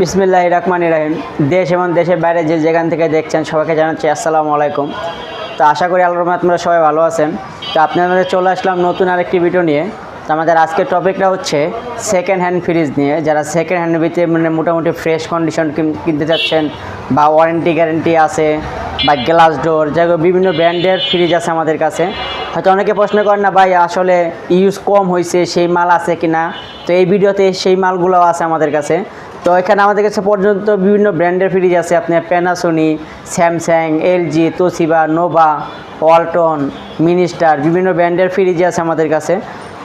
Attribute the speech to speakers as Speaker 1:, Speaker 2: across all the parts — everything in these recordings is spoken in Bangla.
Speaker 1: বিসমিল্লাহ রহমান রাহিম। দেশ এবং দেশের বাইরে যে যেখান থেকে দেখছেন সবাইকে জানাচ্ছি আসসালামু আলাইকুম। তো আশা করি আল্লাহর আপনারা সবাই ভালো আছেন। তো আপনাদের চলে আসলাম নতুন আরেকটি ভিডিও নিয়ে। তো আমাদের আজকের টপিকটা হচ্ছে সেকেন্ড হ্যান্ড ফ্রিজ নিয়ে। যারা সেকেন্ড হ্যান্ডের ভিতরে মানে মোটামুটি ফ্রেশ কন্ডিশন কিনতে চাচ্ছেন বা ওয়ারেন্টি গ্যারেন্টি আছে বা গ্লাস ডোর যেগুলো বিভিন্ন ব্র্যান্ডের ফ্রিজ আছে আমাদের কাছে। হয়তো অনেকে প্রশ্ন করেন, না ভাই, আসলে ইউজ কম হয়েছে সেই মাল আছে কি না তো এই ভিডিওতে সেই মালগুলো আছে আমাদের কাছে। তো এখানে আমাদের কাছে পর্যন্ত বিভিন্ন ব্র্যান্ডের ফ্রিজ আছে। আপনার Panasonic Samsung LG Toshiba Nova Walton Minister বিভিন্ন ব্র্যান্ডের ফ্রিজ আছে আমাদের কাছে।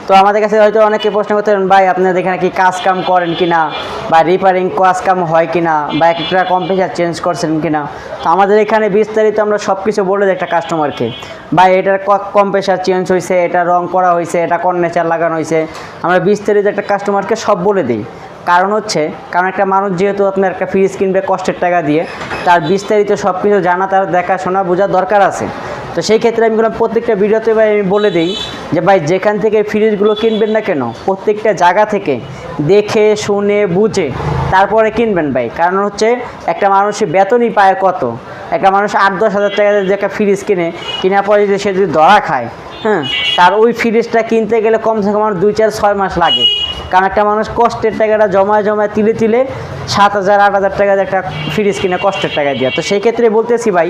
Speaker 1: তো আমাদের কাছে হয়তো অনেকে প্রশ্ন করতে পারেন ভাই, আপনাদের এখানে কি কাজ কাম করেন কি না বা রিপেয়ারিং কাজ কাম হয় কি না বা একটা কম্পিউটার চেঞ্জ করছেন কি না তো আমাদের এখানে বিস্তারিত আমরা সব কিছু বলে দিই একটা কাস্টমারকে ভাই, এটার কম্প্রেসার চেঞ্জ হয়েছে এটা রং করা হয়েছে এটা কর্নেচার লাগানো হয়েছে আমরা বিস্তারিত একটা কাস্টমারকে সব বলে দিই। কারণ হচ্ছে, কারণ একটা মানুষ যেহেতু আপনার একটা ফ্রিজ কিনবে কষ্টের টাকা দিয়ে, তার বিস্তারিত সব কিছু জানা, তার দেখাশোনা বোঝার দরকার আছে। তো সেই ক্ষেত্রে আমি বললাম, প্রত্যেকটা ভিডিওতে ভাই আমি বলে দিই যে ভাই যেখান থেকে ফ্রিজগুলো কিনবেন না কেন, প্রত্যেকটা জায়গা থেকে দেখে, শুনে, বুঝে তারপরে কিনবেন ভাই। কারণ হচ্ছে, একটা মানুষের বেতনই পায় কত? একটা মানুষ আট, দশ হাজার টাকা দিয়ে একটা ফ্রিজ কিনে, কেনার পরে যদি সে যদি ধরা খায় হ্যাঁ তার ওই ফ্রিজটা কিনতে গেলে কমসে কম আমার দুই, চার, ছয় মাস লাগে। কারণ একটা মানুষ কষ্টের টাকাটা জমায় জমায় তিলে তিলে সাত হাজার, আট হাজার টাকা একটা ফ্রিজ কিনে কষ্টের টাকা দেওয়া তো সেই ক্ষেত্রে বলতেছি ভাই,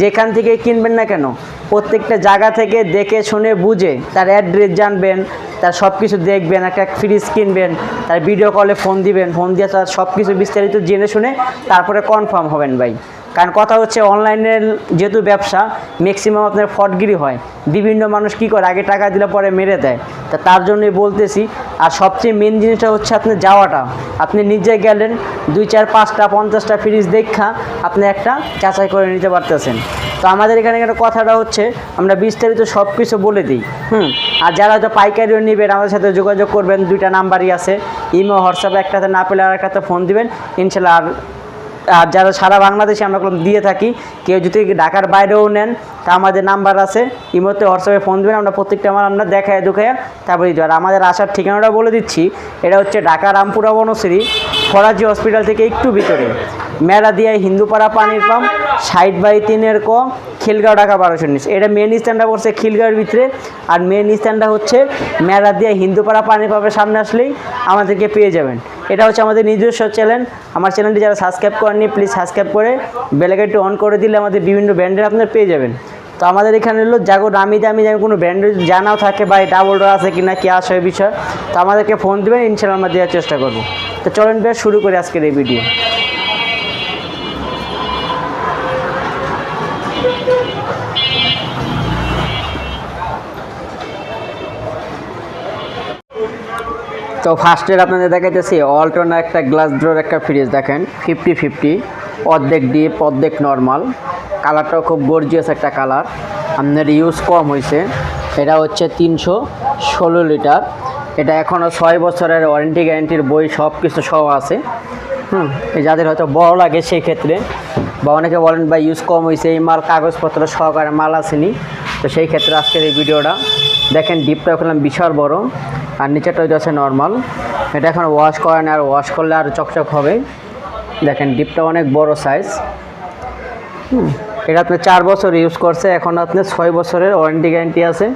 Speaker 1: যেখান থেকে কিনবেন না কেন, প্রত্যেকটা জায়গা থেকে দেখে, শুনে, বুঝে তার অ্যাড্রেস জানবেন, তার সব কিছু দেখবেন, একটা ফ্রিজ কিনবেন তার ভিডিও কলে ফোন দিবেন ফোন দিয়ে তার সব কিছু বিস্তারিত জেনে শুনে তারপরে কনফার্ম হবেন ভাই। কারণ কথা হচ্ছে অনলাইনের যেহেতু ব্যবসা ম্যাক্সিমাম আপনার ফটগিরি হয়। বিভিন্ন মানুষ কী করে, আগে টাকা দিলে পরে মেরে দেয়। তা তার জন্যই বলতেছি, আর সবচেয়ে মেন জিনিসটা হচ্ছে আপনার যাওয়াটা। আপনি নিজে গেলেন, দুই চার পাঁচটা, পঞ্চাশটা ফ্রিজ দেখা, আপনি একটা যাচাই করে নিতে পারতেছেন। তো আমাদের এখানে একটা কথাটা হচ্ছে, আমরা বিস্তারিত সব কিছু বলে দিই। হুম? আর যারা হয়তো পাইকারিও নেবেন, আমাদের সাথে যোগাযোগ করবেন, দুইটা নাম্বারই আছে। ইমো, হোয়াটসঅ্যাপে, একটাতে না পেলে আর একটাতে ফোন দিবেন। ইনশাল্লাহ আর আর যারা সারা বাংলাদেশে আমরা কোনো দিয়ে থাকি, কেউ যদি ঢাকার বাইরেও নেন, তা আমাদের নাম্বার আছে। ইমোতে হোয়াটসঅ্যাপে ফোন দেবেন, আমরা প্রত্যেকটা আমার আমরা দেখায় দুখায়, তারপরে দিতে আমাদের আসার ঠিকানাটা বলে দিচ্ছি, এটা হচ্ছে ঢাকা রামপুরা বনশ্রী, ফরাজি হসপিটাল থেকে একটু ভিতরে। মেলা দিয়ে হিন্দুপাড়া পানির পাম্প। সাইড বাই তিনের ক, খিলগাঁও ঢাকা বারোশো উনিশ। এটা মেন স্ট্যান্ডটা পড়ছে খিলগাঁওয়ের ভিতরে। আর মেন স্ট্যান্ডটা হচ্ছে মেরাদিয়া হিন্দুপাড়া পানির পাম্পের সামনে আসলেই আমাদেরকে পেয়ে যাবেন। এটা হচ্ছে আমাদের নিজস্ব চ্যানেল আমার চ্যানেলটি যারা সাবস্ক্রাইব করেননি প্লিজ সাবস্ক্রাইব করে বেলাগাইটটি অন করে দিলে আমাদের বিভিন্ন ব্র্যান্ডের আপনার পেয়ে যাবেন। তো আমাদের এখানে হলো যাগো দামি দামি দামি কোনো ব্র্যান্ডের জানাও থাকে বা ডাবল ডোর আছে কি না কি আসে বিষয়। তো আমাদেরকে ফোন দেবেন ইনশাল্লাহ আমরা দেওয়ার চেষ্টা করব। তো চলেন বেশ, শুরু করি আজকের এই ভিডিও তো ফার্স্টের আপনাদের দেখাইতেছি অল্টন একটা গ্লাস ডোর একটা ফ্রিজ দেখেন ফিফটি ফিফটি অর্ধেক ডিপ অর্ধেক নর্মাল কালারটাও খুব গর্জিয়াস একটা কালার আপনার ইউজ কম হয়েছে এটা হচ্ছে তিনশো ষোলো লিটার, এটা এখনও ছয় বছরের ওয়ারেন্টি গ্যারেন্টির বই সব কিছু সহ আছে, হুম যাদের হয়তো বড় লাগে সেই ক্ষেত্রে, বা অনেকে বলেন বা ইউজ কম হয়েছে এই মাল কাগজপত্র সহকারে মাল আসেনি। তো সেই ক্ষেত্রে আজকের এই ভিডিওটা, দেখেন ডিপটা ওখানে বিশাল বড় আর নিচেটা হচ্ছে আছে নর্মাল এটা এখন ওয়াশ করে না আর ওয়াশ করলে আর চকচক হবে। দেখেন ডিপটা অনেক বড় সাইজ এটা আপনি চার বছর ইউজ করছে, এখন আপনার ছয় বছরের ওয়ারেন্টি গ্যারেন্টি আছে।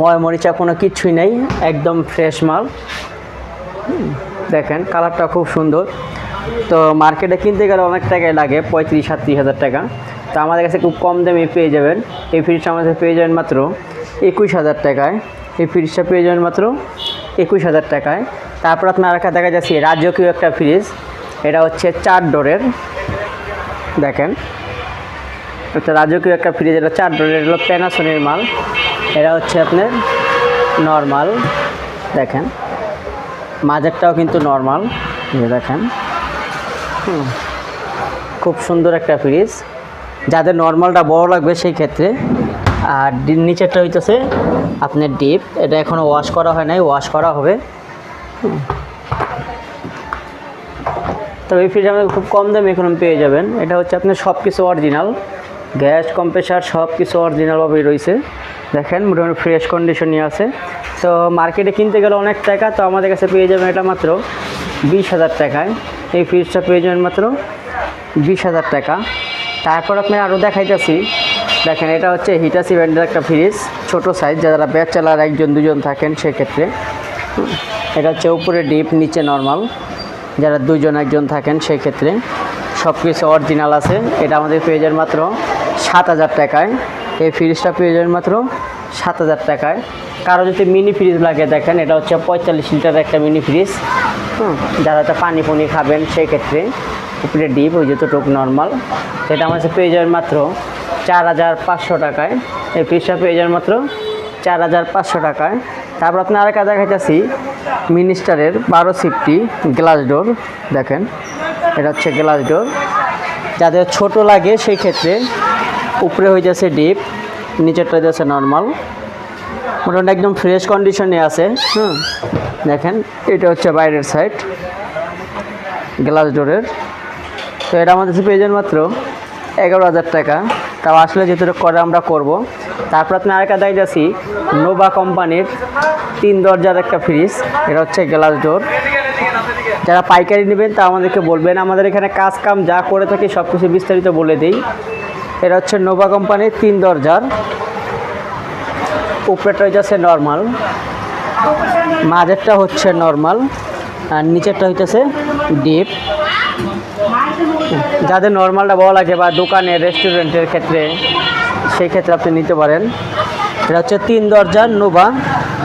Speaker 1: ময় মরিচা কোনো কিছুই নেই, একদম ফ্রেশ মাল। দেখেন কালারটা খুব সুন্দর। তো মার্কেটে কিনতে গেলে অনেক টাকাই লাগে, পঁয়ত্রিশ, সাতত্রিশ হাজার টাকা। তো আমাদের কাছে খুব কম দামে পেয়ে যাবেন। এই ফ্রিজটা আমাদের পেয়ে যাবেন মাত্র একুশ হাজার টাকায়। এই ফ্রিজটা পেয়ে যাবেন মাত্র একুশ হাজার টাকায়। তারপর আপনার একটা দেখা যাচ্ছে, রাজকীয় একটা ফ্রিজ এটা হচ্ছে চার ডোরের। দেখেন একটা রাজকীয় একটা ফ্রিজ এটা চার ডোরের হলো প্যানাসনের মাল। এটা হচ্ছে আপনার নর্মাল দেখেন মাঝেরটাও কিন্তু নর্মাল দেখেন খুব সুন্দর একটা ফ্রিজ যাদের নর্মালটা বড় লাগবে সেই ক্ষেত্রে আর নিচেরটা হইতেছে আপনার ডিপ। এটা এখনও ওয়াশ করা হয় নাই ওয়াশ করা হবে। হুম। তো এই ফ্রিজ আমাদের খুব কম দামে এখন পেয়ে যাবেন। এটা হচ্ছে আপনার সব কিছু অরিজিনাল গ্যাস কম্প্রেসার সব কিছু অরিজিনালভাবেই রয়েছে। দেখেন, মোটামুটি ফ্রেশ কন্ডিশনই আছে। তো মার্কেটে কিনতে গেলে অনেক টাকা, তো আমাদের কাছে পেয়ে যাবেন এটা মাত্র বিশ হাজার টাকায়। এই ফ্রিজটা পেয়ে যাবেন মাত্র বিশ হাজার টাকা। তারপর আপনি আরও দেখাইতেছি। দেখেন, এটা হচ্ছে হিটাসি ব্র্যান্ডের একটা ফ্রিজ, ছোট সাইজ যারা ব্যাচেলার একজন, দুজন থাকেন সেক্ষেত্রে। এটা হচ্ছে উপরে ডিপ নিচে নর্মাল যারা দুজন, একজন থাকেন সেক্ষেত্রে। সব কিছু অরিজিনাল আছে। এটা আমাদের পেয়ে মাত্র সাত হাজার টাকায়। এই ফ্রিজটা পেয়ে যাবেন মাত্র সাত হাজার টাকায়। কারও যদি মিনি ফ্রিজ লাগে, দেখেন, এটা হচ্ছে পঁয়তাল্লিশ লিটার একটা মিনি ফ্রিজ যারা তো পানি পুনি খাবেন সেই ক্ষেত্রে উপরে ডিপ ওই যতটুকু নর্মাল সেটা আমাদের পেয়ে যাবেন মাত্র চার হাজার পাঁচশো টাকায়। এই ফ্রিজটা পেয়ে যাবেন মাত্র চার হাজার পাঁচশো টাকায়। তারপর আপনি আরেকটা দেখাইতেছি মিনিস্টারের বারো সিফটি গ্লাস ডোর। দেখেন, এটা হচ্ছে গ্লাস ডোর। যাদের ছোট লাগে সেই ক্ষেত্রে উপরে হয়ে যাচ্ছে ডিপ, নিচেরটা যাচ্ছে নর্মাল। মোটামুটি একদম ফ্রেশ কন্ডিশনে আছে, হুম। দেখেন, এটা হচ্ছে বাইরের সাইড গ্লাস ডোরের। তো এটা আমাদের পেয়ে যাবেন মাত্র এগারো হাজার টাকা। তাও আসলে যেহেতু করে আমরা করব। তারপর আপনি আরেকটা দেখতেছি নোভা কোম্পানির তিন দরজার একটা ফ্রিজ এটা হচ্ছে গ্লাস ডোর যারা পাইকারি নেবেন তা আমাদেরকে বলবেন। আমাদের এখানে কাজ কাম যা করে থাকি সব কিছু বিস্তারিত বলে দিই। এটা হচ্ছে নোভা কোম্পানির তিন দরজার। উপরেটা হইতেছে নর্মাল মাঝেরটা হচ্ছে নর্মাল আর নিচেরটা হইতেছে ডিপ যাদের নর্মালটা ভালো লাগে বা দোকানে রেস্টুরেন্টের ক্ষেত্রে, সেই ক্ষেত্রে আপনি নিতে পারেন। এটা হচ্ছে তিন দরজার নোভা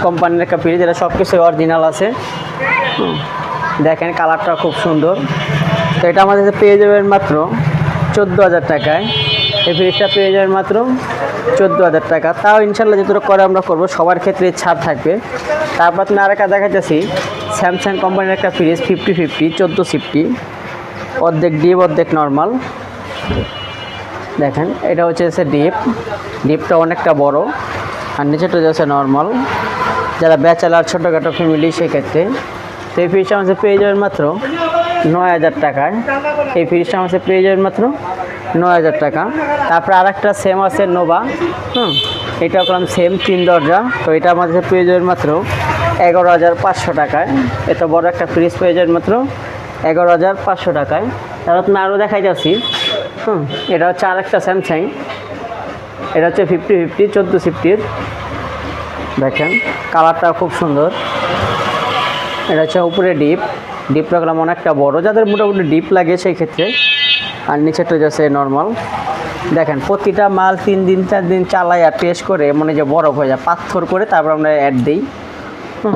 Speaker 1: কোম্পানির একটা ফ্রিজ এটা সব কিছু অরিজিনাল আছে। দেখেন কালারটা খুব সুন্দর। তো এটা আমাদের পেয়ে যাবেন মাত্র চোদ্দ হাজার টাকায়। এই ফ্রিজটা পেয়ে যাবেন মাত্র চোদ্দ হাজার টাকা। তাও ইনশাল্লাহ যেটুকু করে আমরা করব, সবার ক্ষেত্রে ছাড় থাকবে। তারপর আপনি আরেকটা দেখাচ্ছি স্যামসাং কোম্পানির একটা ফ্রিজ ফিফটি ফিফটি চোদ্দ সিফটি অর্ধেক ডিপ, অর্ধেক নর্মাল দেখেন, এটা হচ্ছে এসে ডিপ। ডিপটা অনেকটা বড়, আর নিচেটা যাচ্ছে নর্মাল যারা ব্যাচেলার ছোটোখাটো ফ্যামিলি সেক্ষেত্রে। তো এই ফ্রিজটা আমাদের পেয়ে যাবেন মাত্র নয় হাজার টাকায়। এই ফ্রিজটা আমাদের পেয়ে যাবেন মাত্র নয় হাজার টাকা। তারপরে আরেকটা সেম আছে নোভা হুম এটা করলাম সেম তিন দরজা। তো এটা আমাদের পেয়ে যাবেন মাত্র এগারো হাজার পাঁচশো টাকায়। এত বড় একটা ফ্রিজ পেয়ে যাবেন মাত্র এগারো হাজার পাঁচশো টাকায়। তারপর আপনি আরও দেখাই যাচ্ছি হুম, এটা হচ্ছে আর একটা স্যামসাং এটা হচ্ছে ফিফটি ফিফটি চোদ্দ ফিফটির দেখেন কালারটা খুব সুন্দর। এটা হচ্ছে উপরে ডিপ ডিপ রাখলাম অনেকটা বড়। যাদের মোটামুটি ডিপ লাগে সেই ক্ষেত্রে। আর নিচেরটা যাচ্ছে নর্মাল দেখেন, প্রতিটা মাল তিন দিন, চার দিন চালাই আর টেস্ট করে মানে যে বরফ হয়ে যায়। পাথর করে তারপর আমরা অ্যাড দিই। হুম।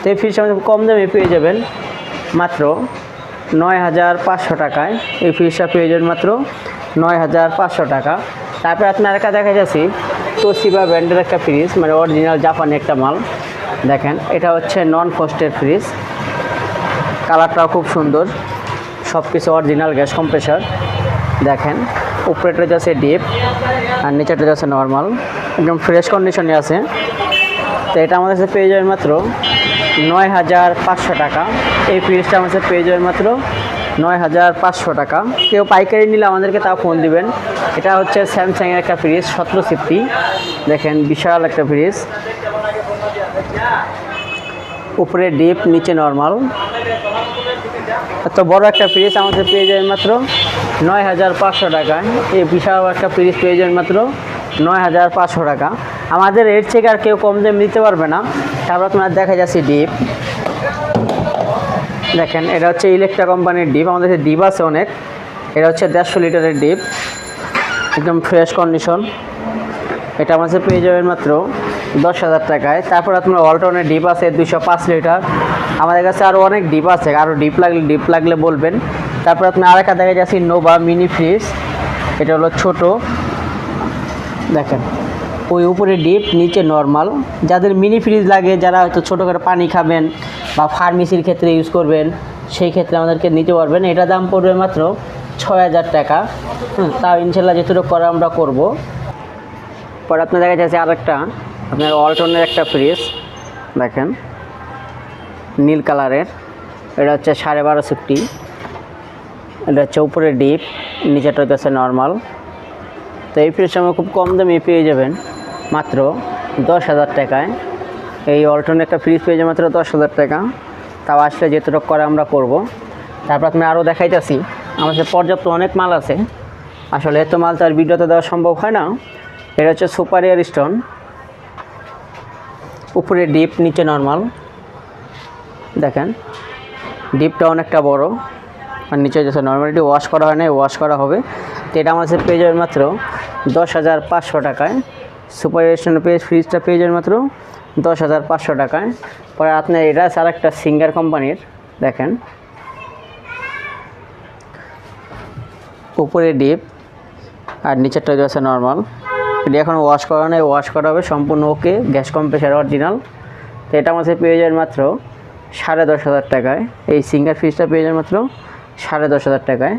Speaker 1: তো এই আমাদের কম দামে পেয়ে যাবেন। মাত্র নয় হাজার পাঁচশো টাকায়। এই ফ্রিজটা পেয়ে যাবেন মাত্র নয় হাজার পাঁচশো টাকা। তারপরে আপনার একটা দেখা যাচ্ছি, তোশিবা ব্র্যান্ডের একটা ফ্রিজ মানে অরিজিনাল জাপানি একটা মাল। দেখেন, এটা হচ্ছে নন ফস্টের ফ্রিজ। কালারটাও খুব সুন্দর। সব কিছু অরিজিনাল গ্যাস কম্প্রেসার দেখেন উপরেটা যাচ্ছে ডিপ আর নিচেটা যাচ্ছে নর্মাল একদম ফ্রেশ কন্ডিশনে আছে। তো এটা আমাদের কাছে পেয়ে যাবেন মাত্র নয় হাজার পাঁচশো টাকা। এই ফ্রিজটা আমাদের পেয়ে যাবেন মাত্র নয় হাজার পাঁচশো টাকা। কেউ পাইকারি নিলে আমাদেরকে তাও ফোন দিবেন। এটা হচ্ছে স্যামসাংয়ের একটা ফ্রিজ সতেরো সিফটি। দেখেন, বিশাল একটা ফ্রিজ উপরে ডিপ নিচে নর্মাল এত বড় একটা ফ্রিজ আমাদের পেয়ে যাবেন মাত্র নয় হাজার পাঁচশো টাকায়। এই বিশাল একটা ফ্রিজ পেয়ে যাবেন মাত্র নয় হাজার পাঁচশো টাকা। আমাদের এর থেকে আর কেউ কম দাম নিতে পারবে না। তারপর তোমার দেখা যাচ্ছে ডিপ। দেখেন, এটা হচ্ছে ইলেকট্রা কোম্পানির ডিপ। আমাদের কাছে ডিপ আছে অনেক। এটা হচ্ছে দেড়শো লিটারের ডিপ। একদম ফ্রেশ কন্ডিশন এটা আমাদের পেয়ে যাবেন মাত্র দশ হাজার টাকায়। তারপর আপনার অল্টনের ডিপ আছে দুশো পাঁচ লিটার। আমাদের কাছে আরও অনেক ডিপ আছে। আরও ডিপ লাগলে ডিপ লাগলে বলবেন। তারপর আপনি আরেকটা দেখা যাচ্ছি নোভা মিনি ফ্রিজ এটা হলো ছোট। দেখেন, ওই উপরে ডিপ নিচে নর্মাল যাদের মিনি ফ্রিজ লাগে, যারা হয়তো ছোটো করে পানি খাবেন বা ফার্মেসির ক্ষেত্রে ইউজ করবেন, সেই ক্ষেত্রে আমাদেরকে নিতে পারবেন। এটা দাম পড়বে মাত্র ছয় হাজার টাকা। তাও ইনশাল্লাহ যেটুকু করে আমরা করব। পরে আপনার দেখা যাচ্ছে আরেকটা, আপনার অল্টনের একটা ফ্রিজ দেখেন, নীল কালারের। এটা হচ্ছে সাড়ে বারো সিফটি। এটা হচ্ছে উপরে ডিপ নিচেটা হচ্ছে নর্মাল তো এই ফ্রিজটা আমরা খুব কম দামে পেয়ে যাবেন, মাত্র দশ হাজার টাকায়। এই অল্টন একটা ফ্রিজ পেয়ে যাবেন মাত্র দশ হাজার টাকা। তাও আসলে যেটুকু করে আমরা করব। তারপর তুমি আরও দেখাইতেছি, আমার পর্যাপ্ত অনেক মাল আছে। আসলে এত মাল তো আর ভিডিওতে দেওয়া সম্ভব হয় না। এটা হচ্ছে সুপার এয়ার স্টোন। উপরে ডিপ, নিচে নর্মাল। দেখেন, ডিপটা অনেকটা বড়। আর নিচে যেটা নর্মালিটি ওয়াশ করা হয় না ওয়াশ করা হবে। তো এটা আমার পেয়ে যাবে মাত্র দশ হাজার পাঁচশো টাকায়। সুপার স্টোন পেয়ে ফ্রিজটা পেয়ে যাবে মাত্র দশ হাজার পাঁচশো টাকায়। পরে আপনার এটা আর একটা সিঙ্গার কোম্পানির দেখেন। উপরে ডিপ আর নিচেরটা আছে নর্মাল এটি এখন ওয়াশ করা নেই ওয়াশ করা হবে, সম্পূর্ণ ওকে গ্যাস কম্প্রেসার অরিজিনাল তো এটা আমাদের পেয়ে যাবেন মাত্র সাড়ে দশ হাজার টাকায়। এই সিঙ্গার ফ্রিজটা পেয়ে যাবেন মাত্র সাড়ে দশ হাজার টাকায়।